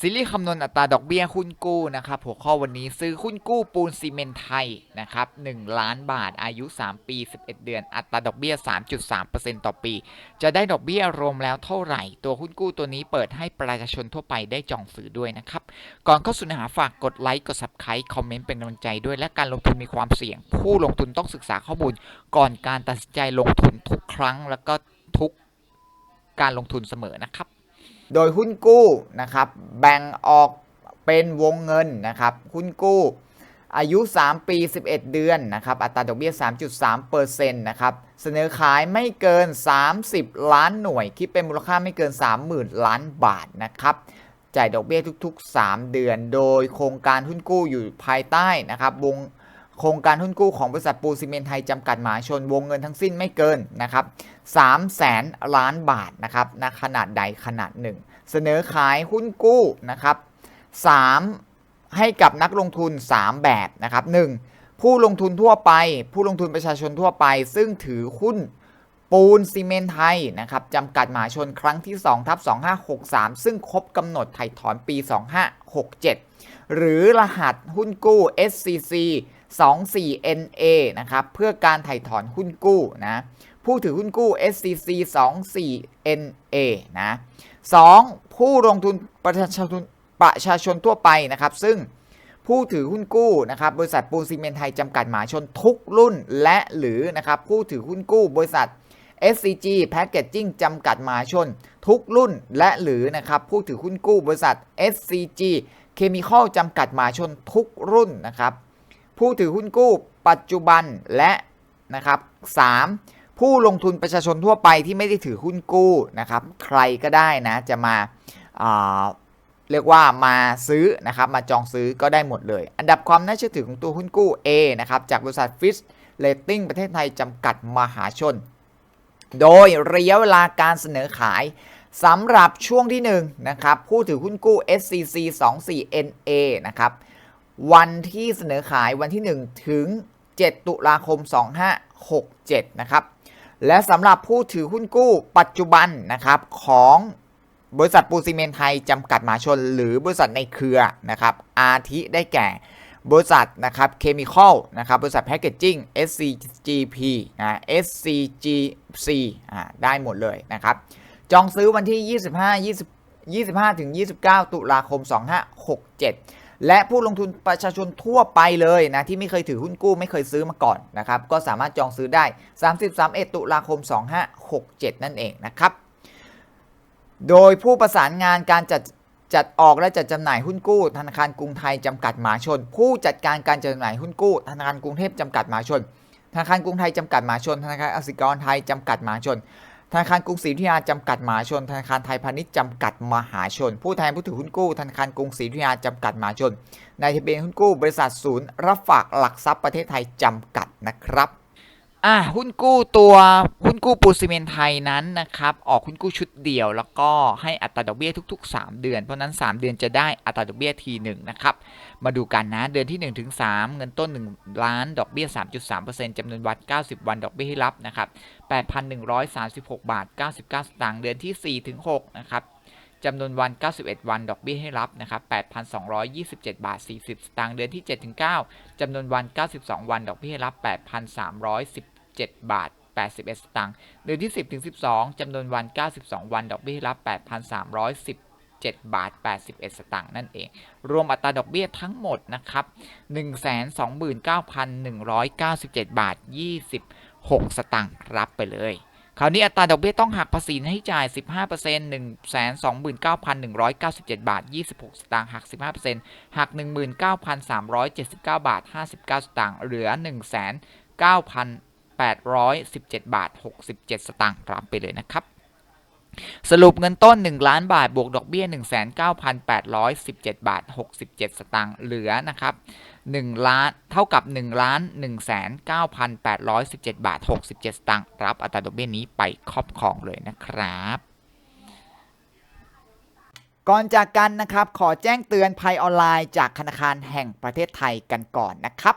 ซีรีส์คำนวณอัตราดอกเบี้ยหุ้นกู้นะครับหัวข้อวันนี้ซื้อหุ้นกู้ปูนซีเมนต์ไทยนะครับ1ล้านบาทอายุ 3 ปี 11 เดือน อัตราดอกเบี้ย 3.3%ต่อปี จะได้ดอกเบี้ยรวมแล้วเท่าไหร่ ตัวหุ้นกู้ตัวนี้เปิดให้ประชาชนทั่วไปได้จองซื้อด้วยนะครับ ก่อนเข้าสู่เนื้อหาฝากกดไลค์กด Subscribe คอมเมนต์เป็นกำลังใจด้วย และการลงทุนมีความเสี่ยง ผู้ลงทุนต้องศึกษาข้อมูล ก่อนการตัดสินใจลงทุนทุกครั้ง แล้วก็ทุกการลงทุนเสมอนะครับ โดยหุ้นกู้นะครับแบ่งออกเป็นวงเงินนะครับหุ้นกู้อายุ 3 ปี 11 เดือนนะครับอัตราดอกเบี้ย 3.3%นะครับเสนอขายไม่เกิน 30 ล้านหน่วย คิดเป็นมูลค่าไม่เกิน 30,000 ล้านบาทนะครับจ่ายดอกเบี้ยทุกๆ 3 เดือน โดยโครงการหุ้นกู้อยู่ภายใต้นะครับวงโครงการหุ้นกู้ของบริษัทปูซีเมนไทยจำกัดมหาชนวงเงินทั้งสิ้นไม่เกินนะครับ3แสนล้านบาทนะครับณขนาดใดขนาดหนึ่ง เสนอขายหุ้นกู้นะครับ 3 ให้กับนักลงทุน 3 แบบนะครับ 1. ผู้ลงทุนทั่วไป ผู้ลงทุนประชาชนทั่วไป ซึ่งถือหุ้นปูนซีเมนไทยนะครับจำกัดมหาชนครั้งที่2ทับ2563 ซึ่งครบกำหนดไถ่ถอนปี 2567 หรือรหัสหุ้นกู้ SCC 24NA นะครับ เพื่อการไถ่ถอนหุ้นกู้นะ ผู้ถือหุ้นกู้ SCC 24NA นะ 2. ผู้ลงทุนประชาชนประชาชนทั่วไปนะครับ ซึ่งผู้ถือหุ้นกู้นะครับบริษัทปูนซีเมนไทยจำกัดหมาชนทุกรุ่นและหรือนะครับผู้ถือหุ้นกู้บริษัท SCG Packaging จำกัดหมาชน ทุกรุ่นและหรือนะครับผู้ถือหุ้นกู้บริษัท SCG Chemical จำกัดหมาชนทุกรุ่นนะครับผู้ถือหุ้นกู้ปัจจุบันและนะครับ 3. ผู้ลงทุนประชาชนทั่วไปที่ไม่ได้ถือหุ้นกู้นะครับ ใครก็ได้นะจะมาเรียกว่ามาซื้อนะครับมาจองซื้อก็ได้หมดเลย อันดับความน่าเชื่อถือของตัวหุ้นกู้ A นะครับจากบริษัทฟิชเรตติ้งประเทศไทยจำกัดมหาชน โดยระยะเวลาการเสนอขายสำหรับช่วงที่1นะครับผู้ถือหุ้นกู้ SCC 24 NA นะครับวันที่เสนอขายวันที่ 1 ถึง 7 ตุลาคม 2567 นะครับ และสำหรับผู้ถือหุ้นกู้ปัจจุบันนะครับของบริษัทปูซีเมนไทยจำกัดมหาชน หรือบริษัทในเครือนะครับอาทิได้แก่บริษัทนะครับเคมีคอลนะครับบริษัทแพคเกจจิ้ง SCGP นะ SCGC อ่าได้หมดเลยนะครับ จองซื้อวันที่ 25 20 25ถึง29 ตุลาคม 2567 และผู้ลงทุนประชาชนทั่วไปเลยนะที่ไม่เคยถือหุ้นกู้ไม่เคยซื้อมาก่อนนะครับก็สามารถจองซื้อได้ 33 ตุลาคม 2567 นั่นเองนะครับ โดยผู้ประสานงานการจัดจัดออกและจัดจำหน่ายหุ้นกู้ ธนาคารกรุงไทยจำกัดมหาชน ผู้จัดการการจัดจำหน่ายหุ้นกู้ ธนาคารกรุงเทพจำกัดมหาชน ธนาคารกรุงไทยจำกัดมหาชน ธนาคารอสิกรไทยจำกัดมหาชน ธนาคารกรุงศรีอยุธยาจำกัดมหาชน ธนาคารไทยพาณิชย์จำกัดมหาชน ผู้แทนผู้ถือหุ้นกู้ ธนาคารกรุงศรีอยุธยาจำกัดมหาชน นายทะเบียนหุ้นกู้ บริษัทศูนย์รับฝากหลักทรัพย์ประเทศไทยจำกัดนะครับ อะหุ้นกู้ตัวหุ้นกู้ปูซีเมนไทยนั้นนะครับ ออกหุ้นกู้ชุดเดียว แล้วก็ให้อัตราดอกเบี้ยทุก ๆ 3 เดือน เพราะนั้น 3 เดือนจะได้อัตราดอกเบี้ยทีหนึ่งนะครับ มาดูกันนะเดือนที่1ถึง3เงินต้น 1 ล้านดอกเบี้ย 3.3%จำนวนวัน90 วันดอกเบี้ยให้รับนะครับ 8,136 บาท 99 สตางค์เดือนที่4ถึง6นะครับ จำนวนวัน 91 วัน ดอกเบี้ยให้รับนะครับ 8,227 บาท 40 สตางค์ เดือนที่7ถึง9จำนวนวัน 92 วัน ดอกเบี้ยให้รับ 8,317 บาท 81 สตางค์ เดือนที่ 10ถึง12จำนวนวัน 92 วัน ดอกเบี้ยให้รับ 8,317บาท 81 สตางค์นั่นเอง รวมอัตราดอกเบี้ยทั้งหมดนะครับ 129,197 บาท 26 สตางค์รับไปเลย คราวนี้อัตราดอกเบี้ยต้องหักภาษีให้จ่าย 15% 129,197 บาท 26 สตางค์หัก 15%หัก 19,379 บาท 59 สตางค์เหลือ 19,817 บาท 67 สตางค์รับไปเลยนะครับ สรุปเงินต้น 1 ล้านบาท บวกดอกเบี้ย 19,817 บาท 67 สตางค์ เหลือนะครับ1ล้าน เท่ากับ 1 ล้าน 19,817 บาท 67 สตางค์ รับอัตราดอกเบี้ยนี้ไปครอบครองเลยนะครับ ก่อนจากกันนะครับ ขอแจ้งเตือนภัยออนไลน์จากธนาคารแห่งประเทศไทยกันก่อนนะครับ